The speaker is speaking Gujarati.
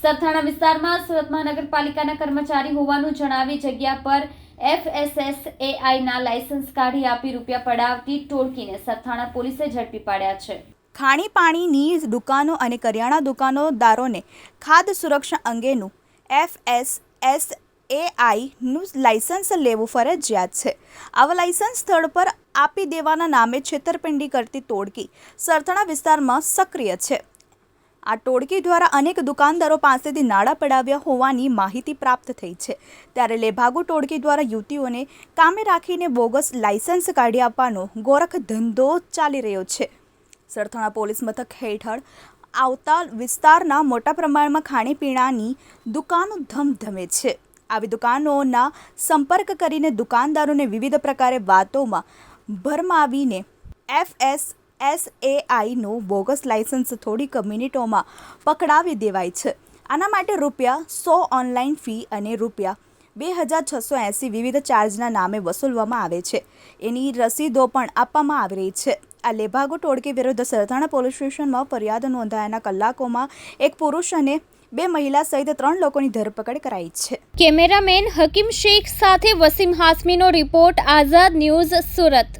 સરથાણા વિસ્તારમાં સુરત મહાનગરપાલિકાના કર્મચારી હોવાનું જણાવી જગ્યા પર એફએસએસએઆઈના લાયસન્સ કાઢી આપી રૂપિયા પડાવતી ટોળકીને સરથાણા પોલીસે ઝડપી પાડ્યા છે. ખાણી પાણીની દુકાનો અને કરિયાણા દુકાનોદારોને ખાદ્ય સુરક્ષા અંગેનું એફએસએસ એઆઈનું લાયસન્સ લેવું ફરજિયાત છે. આવા લાયસન્સ સ્થળ પર આપી દેવાના નામે છેતરપિંડી કરતી ટોળકી સરથાણા વિસ્તારમાં સક્રિય છે. આ ટોળકી દ્વારા અનેક દુકાનદારો પાસેથી નાણાં પડાવ્યા હોવાની માહિતી પ્રાપ્ત થઈ છે. ત્યારે લેભાગુ ટોળકી દ્વારા યુવતીઓને કામે રાખીને બોગસ લાયસન્સ કાઢી આપવાનો ગોરખ ધંધો ચાલી રહ્યો છે. સરથાણા પોલીસ મથક હેઠળ આવતા વિસ્તારના મોટા પ્રમાણમાં ખાણીપીણાની દુકાનો ધમધમે છે. આવી દુકાનોના સંપર્ક કરીને દુકાનદારોને વિવિધ પ્રકારે વાતોમાં ભરમાવીને એફએસ એસએઆઈનું બોગસ લાયસન્સ થોડીક મિનિટોમાં પકડાવી દેવાય છે. આના માટે રૂપિયા સો ઓનલાઈન ફી અને રૂપિયા બે હજાર છસો એંસી વિવિધ ચાર્જના નામે વસૂલવામાં આવે છે. એની રસીદો પણ આપવામાં આવી રહી છે. આ લેભાગુ ટોળકી વિરુદ્ધ સરથાણા પોલીસ સ્ટેશનમાં ફરિયાદ નોંધાયાના કલાકોમાં એક પુરુષ અને બે મહિલા સહિત ત્રણ લોકોની ધરપકડ કરાઈ છે. કેમેરામેન હકીમ શેખ સાથે વસીમ હાસમીનો રિપોર્ટ, આઝાદ ન્યૂઝ સુરત.